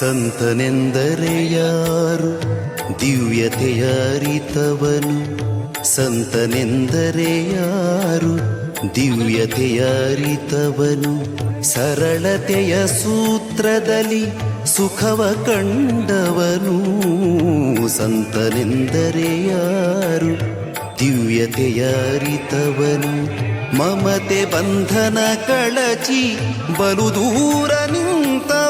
ಸಂತನೆಂದರೆ ಯಾರು ದಿವ್ಯತೆಯ ಅರಿತವನು ಸಂತನೆಂದರೆ ಯಾರು ದಿವ್ಯತೆಯ ಅರಿತವನು ಸರಳತೆಯ ಸೂತ್ರದಲ್ಲಿ ಸುಖವ ಕಂಡವನು ಸಂತನೆಂದರೆ ಯಾರು ದಿವ್ಯತೆಯ ಮಮತೆ ಬಂಧನ ಕಳಚಿ ಬಲು ದೂರ ನಿಂತವನು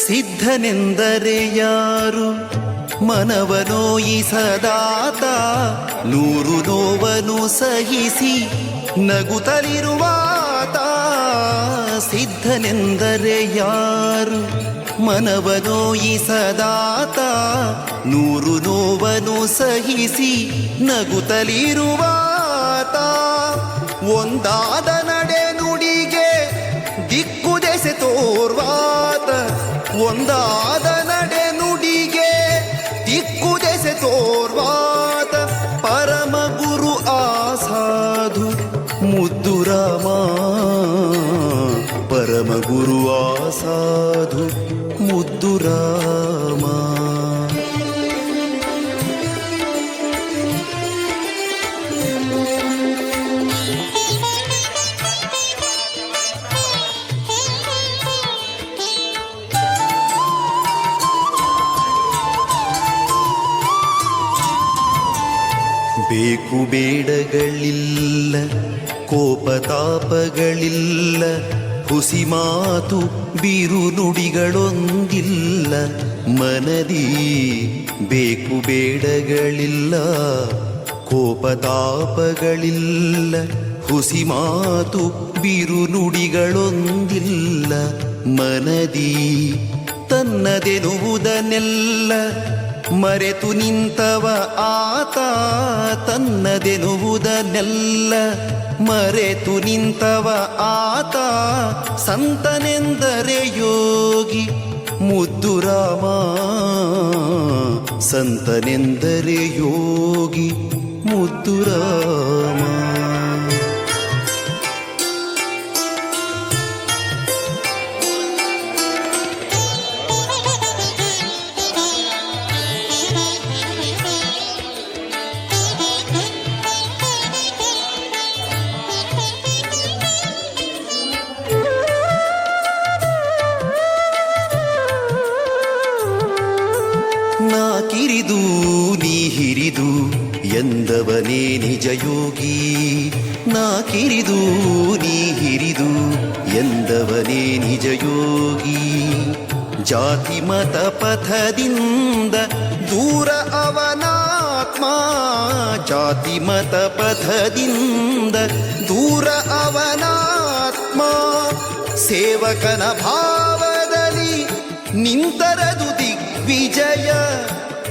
ಸಿದ್ಧನೆಂದರೆ ಯಾರು ಮನವನೋಯಿಸದಾತ ನೂರು ನೋವನು ಸಹಿಸಿ ನಗುತ್ತಲಿರುವಾತ ಸಿದ್ಧನೆಂದರೆ ಯಾರು ಮನವನೋಯಿಸದಾತ ನೂರು ನೋವನು ಸಹಿಸಿ ನಗುತ್ತಲಿರುವಾತ ಒಂದಾದ ನಡೆ ನುಡಿಗೆ ದಿಕ್ಕು ದೆಸೆ ತೋರ್ವಾತ ಒಂದಾದ ನಡೆ ನುಡಿಗೆ ದಿಕ್ಕು ದೆಸೆ ತೋರ್ವಾತ ಪರಮ ಗುರು ಆಸಾಧು ಮುದ್ದು ರಾಮ ಪರಮ ಗುರು ಆಸಾಧು ಮುದ್ದು ರಾಮ ಬೇಕು ಬೇಡಗಳಿಲ್ಲ, ಕೋಪತಾಪಗಳಿಲ್ಲ, ಹುಸಿ ಮಾತು ಬಿರುನುಡಿಗಳೊಂದಿಲ್ಲ ಮನದಿ ಬೇಕು ಬೇಡಗಳಿಲ್ಲ, ಕೋಪತಾಪಗಳಿಲ್ಲ, ಹುಸಿ ಮಾತು ಬಿರುನುಡಿಗಳೊಂದಿಲ್ಲ ಮನದಿ ತನ್ನದೆನುವುದನ್ನೆಲ್ಲ ಮರೆತು ನಿಂತವ ಆತ ತನ್ನದೆನುವುದನ್ನೆಲ್ಲ ಮರೆತು ನಿಂತವ ಆತ ಸಂತನೆಂದರೆ ಯೋಗಿ ಮುದ್ದು ರಾಮ ಸಂತನೆಂದರೆ ಯೋಗಿ ಮುದ್ದು ರಾಮ ನಾ ಕಿರಿದು, ನೀ ಹಿರಿದು, ಎಂದವನೇ ನಿಜ ಯೋಗಿ. ನಾ ಕಿರಿದು, ನೀ ಹಿರಿದು, ಎಂದವನೇ ನಿಜ ಯೋಗಿ. ಜಾತಿ ಮತ ಪಥದಿಂದ ದೂರ ಅವನಾತ್ಮ. ಜಾತಿ ಮತ ಪಥದಿಂದ ದೂರ ಅವನಾತ್ಮ. ಸೇವಕನ ಭಾವದಲ್ಲಿ ನಿಂತರದು ದಿಗ್ವಿಜಯ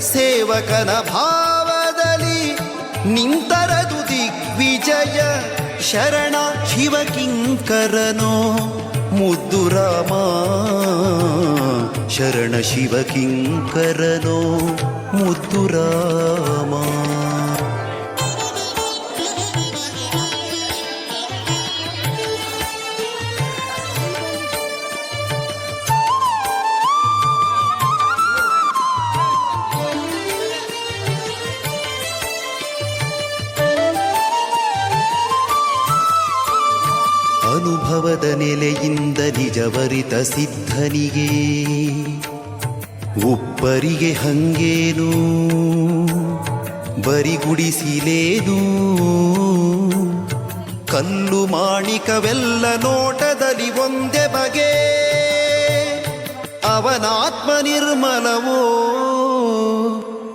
ಸೇವಕನ ಭಾವದಲ್ಲಿ ನಿಂತರದು ದಿಗ್ವಿಜಯ ಶರಣ ಶಿವಕಿಂಕರನೋ ಮುದ್ದು ರಾಮ ಶರಣ ಶಿವಕಿಂಕರನೋ ಮುದ್ದು ರಾಮ ಅನುಭವದ ನೆಲೆಯಿಂದ ನಿಜವರಿತ ಸಿದ್ಧನಿಗೆ. ಒಬ್ಬರಿಗೆ ಹಂಗೇನು, ಬರಿಗುಡಿಸಿಲೇನು. ಕಲ್ಲು ಮಾಣಿಕವೆಲ್ಲ ನೋಟದಲ್ಲಿ ಒಂದೇ ಬಗೆ. ಅವನಾತ್ಮ ನಿರ್ಮಲವೋ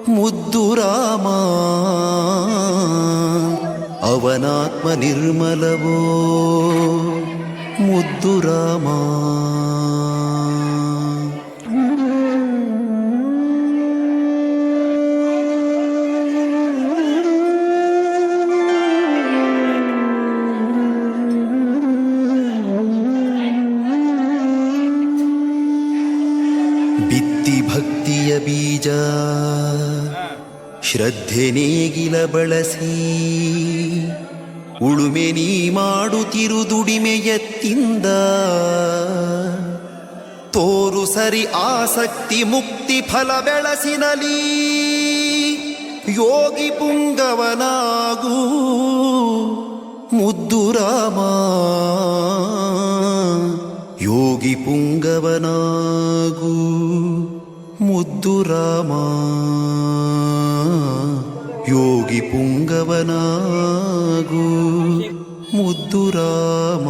ಮುದ್ದು ರಾಮ. ಅವನಾತ್ಮ ನಿರ್ಮಲವೋ ಮುದ್ದು ರಾಮ ಬಿತ್ತಿ ಭಕ್ತಿಯ ಬೀಜ ಶ್ರದ್ಧೆ ನೇಗಿಲ ಬಳಸಿ ಉಳುಮೆ ನೀ ಮಾಡುತ್ತಿರು ದುಡಿಮೆಯತ್ತಿಂದ ತೋರು ಸರಿ ಆಸಕ್ತಿ ಮುಕ್ತಿ ಫಲ ಬೆಳಸಿನಲಿ. ಯೋಗಿ ಪುಂಗವನಾಗೂ ಮುದ್ದು ರಾಮ. ಯೋಗಿ ಪುಂಗವನಾಗೂ ಮುದ್ದು ರಾಮ. ಯೋಗಿ ಪುಂಗವನಾಗೂ ಮುದ್ದು ರಾಮ